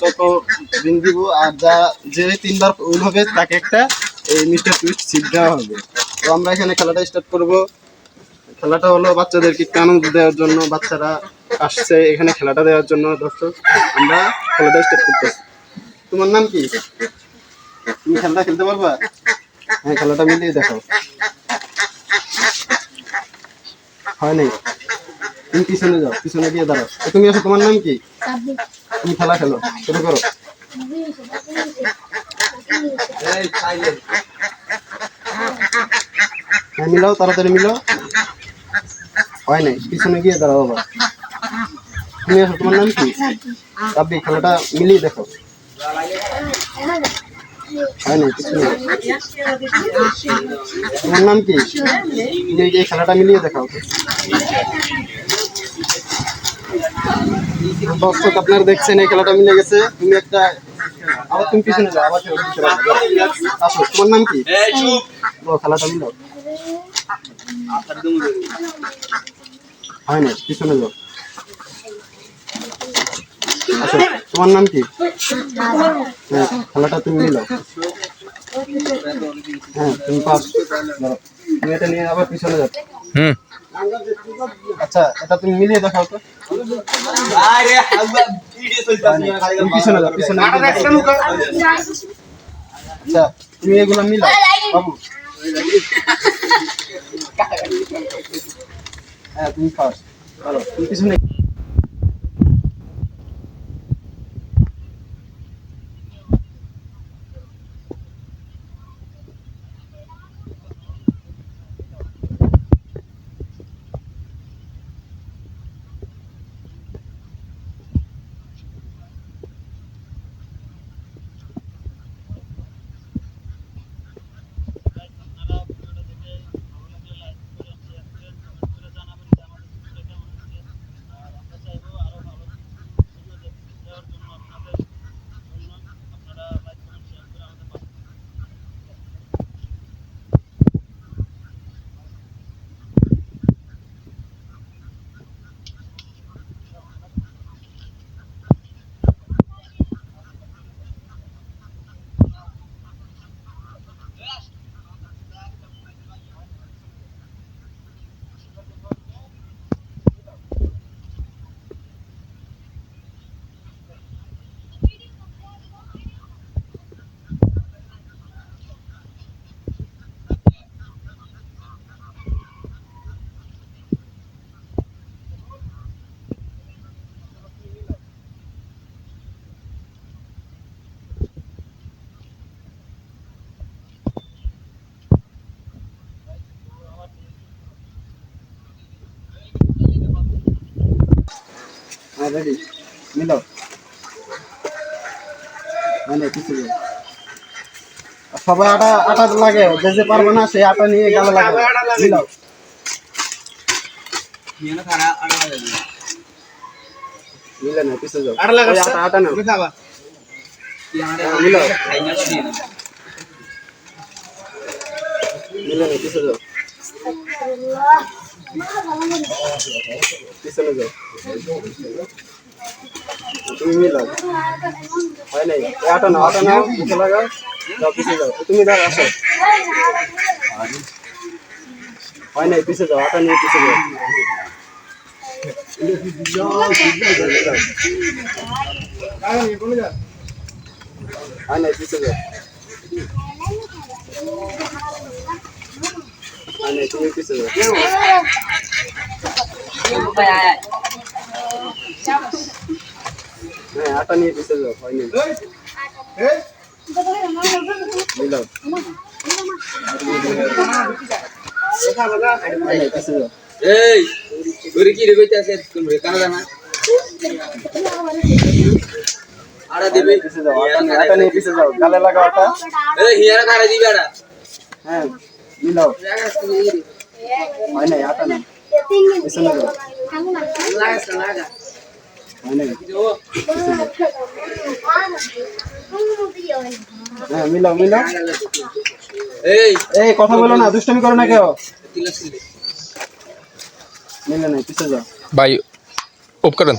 চক ring দিব আর যা যে তিনবার উইন হবে, তাকে একটা এই মিস্টার টুইস্ট সিট দেওয়া হবে। তো আমরা এখানে খেলাটা স্টার্ট করব। খেলাটা হলো বাচ্চাদেরকে একটু আনন্দ দেওয়ার জন্য, বাচ্চারা আসছে এখানে খেলাটা দেওয়ার জন্য। দর্শক, আমরা খেলাটা স্টার্ট করতেছি। তোমার নাম কি? তুমি খেলাটা খেলতে পারবা? হ্যাঁ খেলাটা মিলিয়ে দেখো হয় নাই? তুমি পিছনে যাও, পিছনে গিয়ে দাঁড়াও। তুমি আসো, তোমার নাম কি? তুমি খেলা খেলো, শুরু করো। হ্যাঁ মিলাও, তাড়াতাড়ি মিলাও। হয় নাই, পিছনে গিয়ে দাঁড়াও বাবা তুমি আসো তোমার নাম কি? রাব্বি, খেলাটা মিলিয়ে দেখো। হয় নাই পিছনে। তোমার নাম কি? এই খেলাটা মিলিয়ে দেখাও। দর্শক আপনারা দেখছেন এই খেলাটা মিলে গেছে। তুমি একটা আবার তুমি পিছনে যাও আবার খেলা পিছনে আসো তোমার নাম কি? খেলাটা মিলো। হয় না পিছনে যাও। আসো তোমার নাম কি? হ্যাঁ খেলাটা তুমি মিলো। হ্যাঁ তুমি পাস। তুমি এটা নিয়ে আবার পিছনে যাও। হুম। আচ্ছা এটা তুমি মিলিয়ে দেখাও তো। তুমি পিছনে যাও পিছনে গিয়ে দেখো। আচ্ছা তুমি এগুলো মিলাও বাবু। হ্যাঁ তুমি ফার্স্ট চলো তুমি পিছনে রেডি মিলাও মানে কিছু সবাই আটা আটা লাগে যে যে পারবে না সে আটা নিয়ে গেলে লাগে। মিলাও মিলে না পিছে যাও। আটা আটা নাও। খাবা। হ্যাঁ, মিলাও মিলে না পিছে যাও। পিছনে যাও তুমি মিলাও হয় নাই আটা নাও আটা নাও মুখে লাগাও যাও পিছে যাও তুমি দাও আসো হয় নাই পিছে যাও আটা নিয়ে পিছে যাও হয় নাই তুমি পিছে যাও হ্যাঁ আটা নিয়ে পিছে যাও হয় মিলাও হয় নাই পিছে যাও এই ওরে কি রে কইতাছে কোন রে কানা জানা আড়া দিবি আটা নিয়ে পিছে এই হ্যাঁ মিলাও হয় না মিলাও মিলাও এই, কথা বলো না, দুষ্টমি করো না কেউ। মিলে নাই, পিছে যাও। ভাই, উপকরণ।